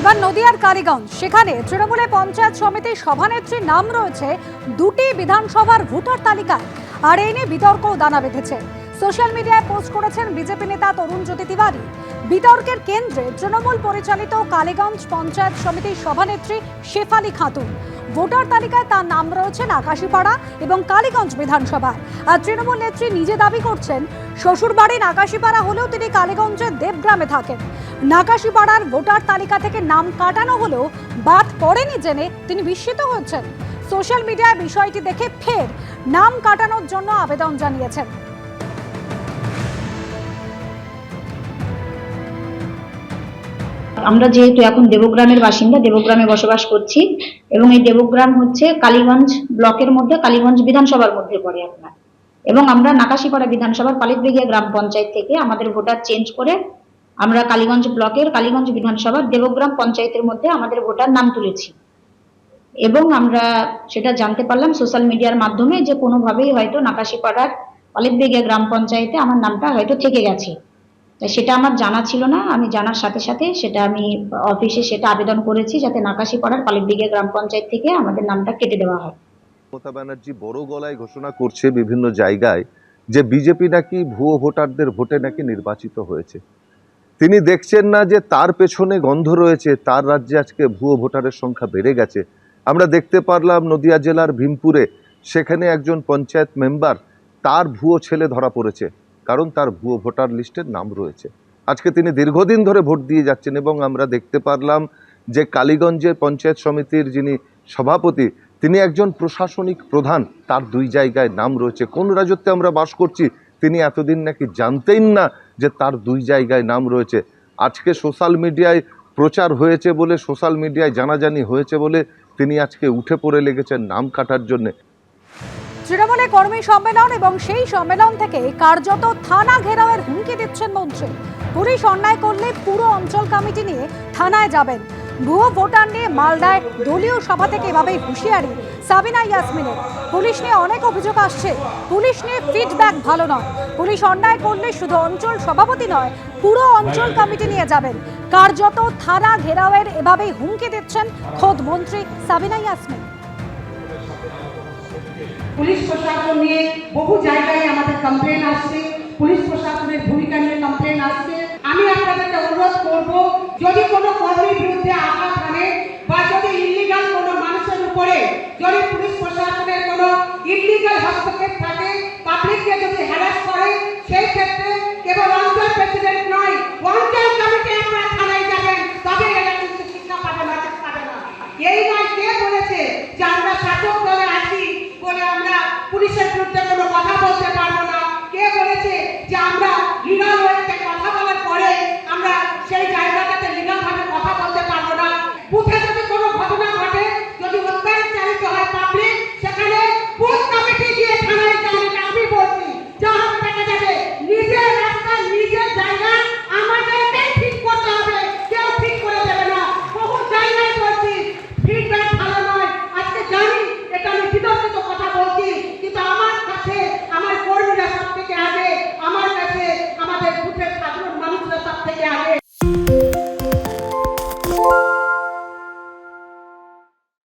এবার নদিয়ার কালীগঞ্জ। সেখানে তৃণমূলে পঞ্চায়েত সমিতির সভানেত্রীর নাম রয়েছে দুটি বিধানসভার ভোটার তালিকায়। আর এই নিয়ে বিতর্ক দানা বেঁধেছে। সোশ্যাল মিডিয়ায় পোস্ট করেছেন বিজেপি নেতা তরুণ জ্যোতি তিওয়ারি। বিতর্কের কেন্দ্রে তৃণমূল পরিচালিত কালীগঞ্জ পঞ্চায়েত সমিতির সভানেত্রী শেফালি খাতুন। ভোটার তালিকায় তার নাম রয়েছে আকাশীপাড়া এবং কালীগঞ্জ বিধানসভা আর তৃণমূল নেত্রী নিজে দাবি করছেন, শ্বশুরবাড়ি নাকাশিপাড়া হলেও তিনি কালীগঞ্জের দেবগ্রামে থাকেন। নাকাশিপাড়ার ভোটার তালিকা থেকে নাম কাটানো হলেও বাদ পড়েনি জেনে তিনি বিস্মিত হয়েছেন। সোশ্যাল মিডিয়ায় বিষয়টি দেখে ফের নাম কাটানোর জন্য আবেদন জানিয়েছেন। আমরা যেহেতু এখন দেবগ্রামের বাসিন্দা, দেবগ্রামে বসবাস করছি এবং এই দেবগ্রাম হচ্ছে কালীগঞ্জ ব্লকের মধ্যে, কালীগঞ্জ বিধানসভার মধ্যে পড়ে আপনার। এবং আমরা নাকাশিপাড়া বিধানসভার পালিতবেগিয়া গ্রাম পঞ্চায়েত থেকে আমাদের ভোটার চেঞ্জ করে আমরা কালীগঞ্জ ব্লকের, কালীগঞ্জ বিধানসভার দেবগ্রাম পঞ্চায়েতের মধ্যে আমাদের ভোটার নাম তুলেছি। এবং আমরা সেটা জানতে পারলাম সোশ্যাল মিডিয়ার মাধ্যমে যে কোনোভাবেই হয়তো নাকাশিপাড়ার পালিতবেগিয়া গ্রাম পঞ্চায়েতে আমার নামটা হয়তো থেকে গেছে। সেটা আমার জানা ছিল না, আমি জানার সাথে সাথে সেটা আমি অফিসে সেটা আবেদন করেছি যাতে নাকাশিপাড়ার পালিতদিঘিয়া গ্রাম পঞ্চায়েত থেকে আমাদের নামটা কেটে দেওয়া হয়। মমতা ব্যানার্জি বড় গলায় ঘোষণা করছে বিভিন্ন জায়গায় যে বিজেপি নাকি ভুয়ো ভোটারদের ভোটে নাকি নির্বাচিত হয়েছে। তিনি দেখছেন না যে তার পেছনে গন্ধ রয়েছে, তার রাজ্যে আজকে ভুয়ো ভোটারের সংখ্যা বেড়ে গেছে। আমরা দেখতে পারলাম নদিয়া জেলার ভীমপুরে, সেখানে একজন পঞ্চায়েত মেম্বার তার ভুয়ো ছেলে ধরা পড়েছে। কারণ তার ভুয়ো ভোটার লিস্টের নাম রয়েছে। আজকে তিনি দীর্ঘদিন ধরে ভোট দিয়ে যাচ্ছেন এবং আমরা দেখতে পারলাম যে কালীগঞ্জের পঞ্চায়েত সমিতির যিনি সভাপতি, তিনি একজন প্রশাসনিক প্রধান। তার দুই জায়গায় নাম রয়েছে। কোন রাজত্বে আমরা বাস করছি তিনি এতদিন নাকি জানতেন না যে তার দুই জায়গায় নাম রয়েছে। আজকে সোশ্যাল মিডিয়ায় প্রচার হয়েছে বলে, সোশ্যাল মিডিয়ায় জানাজানি হয়েছে বলে তিনি আজকে উঠে পড়ে লেগেছেন নাম কাটার জন্যে। তৃণমূলে কর্মী সম্মেলন এবং সেই সম্মেলন থেকে কার্যত থানা ঘেরাওয়ের হুমকি দিচ্ছেন মন্ত্রী। পুলিশ অন্যায় করলে পুরো অঞ্চল কমিটি নিয়ে থানায় যাবেন। ভুয়ো ভোটার নিয়ে মালদায় দলীয় সভা থেকে এভাবেই হুঁশিয়ারি সাবিনা ইয়াসমিনের। পুলিশ নিয়ে অনেক অভিযোগ আসছে। পুলিশ নিয়ে ফিডব্যাক ভালো নয়। পুলিশ অন্যায় করলে শুধু অঞ্চল সভাপতি নয়, পুরো অঞ্চল কমিটি নিয়ে যাবেন। কার্যত থানা ঘেরাওয়ের এভাবেই হুমকি দিচ্ছেন খোদ মন্ত্রী সাবিনা ইয়াসমিন। পুলিশ প্রশাসন নিয়ে বহু জায়গায় আমাদের কমপ্লেন আসছে। পুলিশ প্রশাসনের ভূমিকা নিয়ে কমপ্লেন আসছে। আমি আপনাদেরকে অনুরোধ করব, যদি কোনো কর্মীর বিরুদ্ধে আঘাত হানে বা যদি ইলিগাল কোনো মানুষের উপরে, যদি পুলিশ প্রশাসনের কোনো ইলিগাল হস্তক্ষেপ থাকে Janda. के आगे